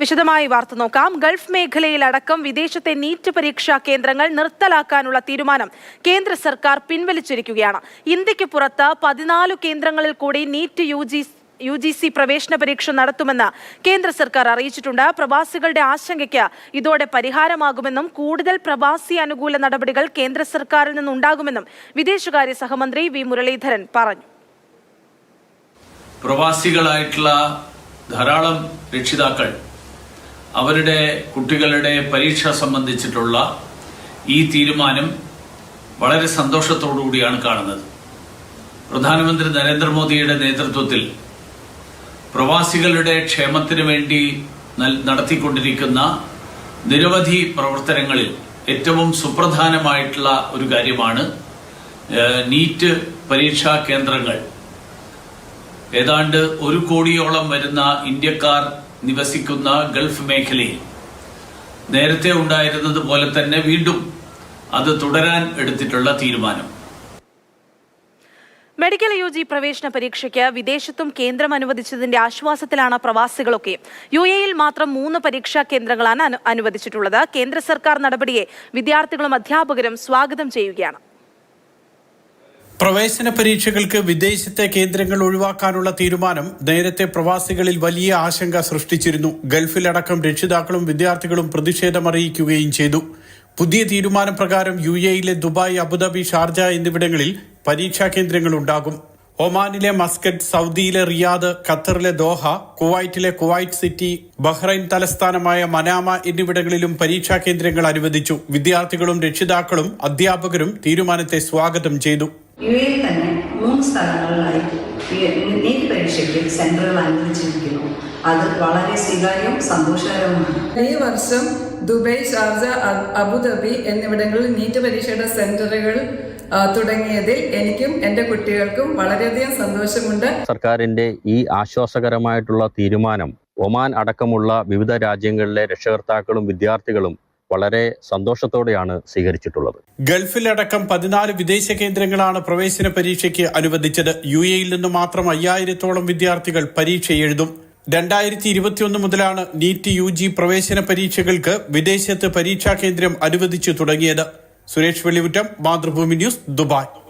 വിശദമായി വാർത്ത നോക്കാം. ഗൾഫ് മേഖലയിൽ അടക്കം വിദേശത്തെ നീറ്റ് പരീക്ഷാ കേന്ദ്രങ്ങൾ നിർത്തലാക്കാനുള്ള തീരുമാനം കേന്ദ്ര സർക്കാർ പിൻവലിച്ചിരിക്കുകയാണ്. ഇന്ത്യയ്ക്ക് പുറത്ത് പതിനാല് കേന്ദ്രങ്ങളിൽ കൂടി NEET U U G C പ്രവേശന പരീക്ഷ നടത്തുമെന്ന് കേന്ദ്ര സർക്കാർ അറിയിച്ചിട്ടുണ്ട്. പ്രവാസികളുടെ ആശങ്കയ്ക്ക് ഇതോടെ പരിഹാരമാകുമെന്നും കൂടുതൽ പ്രവാസി അനുകൂല നടപടികൾ കേന്ദ്ര സർക്കാരിൽ നിന്നുണ്ടാകുമെന്നും വിദേശകാര്യ സഹമന്ത്രി വി മുരളീധരൻ പറഞ്ഞു. പ്രവാസികളായിട്ടുള്ള ധാരാളം രക്ഷിതാക്കൾ അവരുടെ കുട്ടികളുടെ പരീക്ഷ സംബന്ധിച്ചിട്ടുള്ള ഈ തീരുമാനം വളരെ സന്തോഷത്തോടു കൂടിയാണ് കാണുന്നത്. പ്രധാനമന്ത്രി നരേന്ദ്രമോദിയുടെ നേതൃത്വത്തിൽ പ്രവാസികളുടെ ക്ഷേമത്തിനു വേണ്ടി നടത്തിക്കൊണ്ടിരിക്കുന്ന നിരവധി പ്രവർത്തനങ്ങളിൽ ഏറ്റവും സുപ്രധാനമായിട്ടുള്ള ഒരു കാര്യമാണ് നീറ്റ് പരീക്ഷാ കേന്ദ്രങ്ങൾ. ഏതാണ്ട് ഒരു കോടിയോളം വരുന്ന ഇന്ത്യക്കാർ നിവസിക്കുന്ന ഗൾഫ് മേഖലയിൽ. നേരത്തെ ഉണ്ടായിരുന്നത് പോലെ തന്നെ വീണ്ടും അത് തുടരാൻ എടുത്തിട്ടുള്ള തീരുമാനം. മെഡിക്കൽ യു ജി പ്രവേശന പരീക്ഷയ്ക്ക് വിദേശത്തും കേന്ദ്രം അനുവദിച്ചതിന്റെ ആശ്വാസത്തിലാണ് പ്രവാസികളൊക്കെ. യു എയിൽ മാത്രം മൂന്ന് പരീക്ഷാ കേന്ദ്രങ്ങളാണ് അനുവദിച്ചിട്ടുള്ളത്. കേന്ദ്ര സർക്കാർ നടപടിയെ വിദ്യാർത്ഥികളും അധ്യാപകരും സ്വാഗതം ചെയ്യുകയാണ്. പ്രവേശന പരീക്ഷകൾക്ക് വിദേശത്തെ കേന്ദ്രങ്ങൾ ഒഴിവാക്കാനുള്ള തീരുമാനം നേരത്തെ പ്രവാസികളിൽ വലിയ ആശങ്ക സൃഷ്ടിച്ചിരുന്നു. ഗൾഫിലടക്കം രക്ഷിതാക്കളും വിദ്യാർത്ഥികളും പ്രതിഷേധം അറിയിക്കുകയും ചെയ്തു. പുതിയ തീരുമാനപ്രകാരം യു എയിലെ ദുബായ് അബുദാബി ഷാർജ എന്നിവിടങ്ങളിൽ പരീക്ഷാ കേന്ദ്രങ്ങൾ ഉണ്ടാകും. ഒമാനിലെ മസ്കറ്റ് സൗദിയിലെ റിയാദ് ഖത്തറിലെ ദോഹ കുവൈറ്റിലെ കുവൈറ്റ് സിറ്റി ബഹ്റൈൻ തലസ്ഥാനമായ മനാമ എന്നിവിടങ്ങളിലും പരീക്ഷാ കേന്ദ്രങ്ങൾ അനുവദിച്ചു. വിദ്യാർത്ഥികളും രക്ഷിതാക്കളും അധ്യാപകരും തീരുമാനത്തെ സ്വാഗതം ചെയ്തു. യു എയിൽ തന്നെ മൂന്ന് സ്ഥലങ്ങളിലായി നീറ്റ് പരീക്ഷയ്ക്ക് സെൻട്രൽ അനുവദിച്ചിരിക്കുന്നു അത് വളരെ സ്വീകാര്യവും സന്തോഷകരവുമാണ്. ഈ വർഷം ദുബൈ ഷാർജ അബുദാബി എന്നിവിടങ്ങളിൽ നീറ്റ് പരീക്ഷയുടെ സെന്ററുകൾ തുടങ്ങിയതിൽ എനിക്കും എന്റെ കുട്ടികൾക്കും വളരെയധികം സന്തോഷമുണ്ട്. സർക്കാരിന്റെ ഈ ആശ്വാസകരമായിട്ടുള്ള തീരുമാനം ഒമാൻ അടക്കമുള്ള വിവിധ രാജ്യങ്ങളിലെ രക്ഷകർത്താക്കളും വിദ്യാർത്ഥികളും വളരെ സന്തോഷത്തോടെയാണ് സ്വീകരിച്ചിട്ടുള്ളത്. ഗൾഫിലടക്കം പതിനാല് വിദേശ കേന്ദ്രങ്ങളാണ് പ്രവേശന പരീക്ഷയ്ക്ക് അനുവദിച്ചത്. യു എയിൽ നിന്ന് മാത്രം അയ്യായിരത്തോളം വിദ്യാർത്ഥികൾ പരീക്ഷ എഴുതും. രണ്ടായിരത്തി ഇരുപത്തിയൊന്ന് മുതലാണ് നീറ്റ് യു ജി പ്രവേശന പരീക്ഷകൾക്ക് വിദേശത്ത് പരീക്ഷാ കേന്ദ്രം അനുവദിച്ചു തുടങ്ങിയത്. Suresh Vellivuttam Mathrubhumi news Dubai.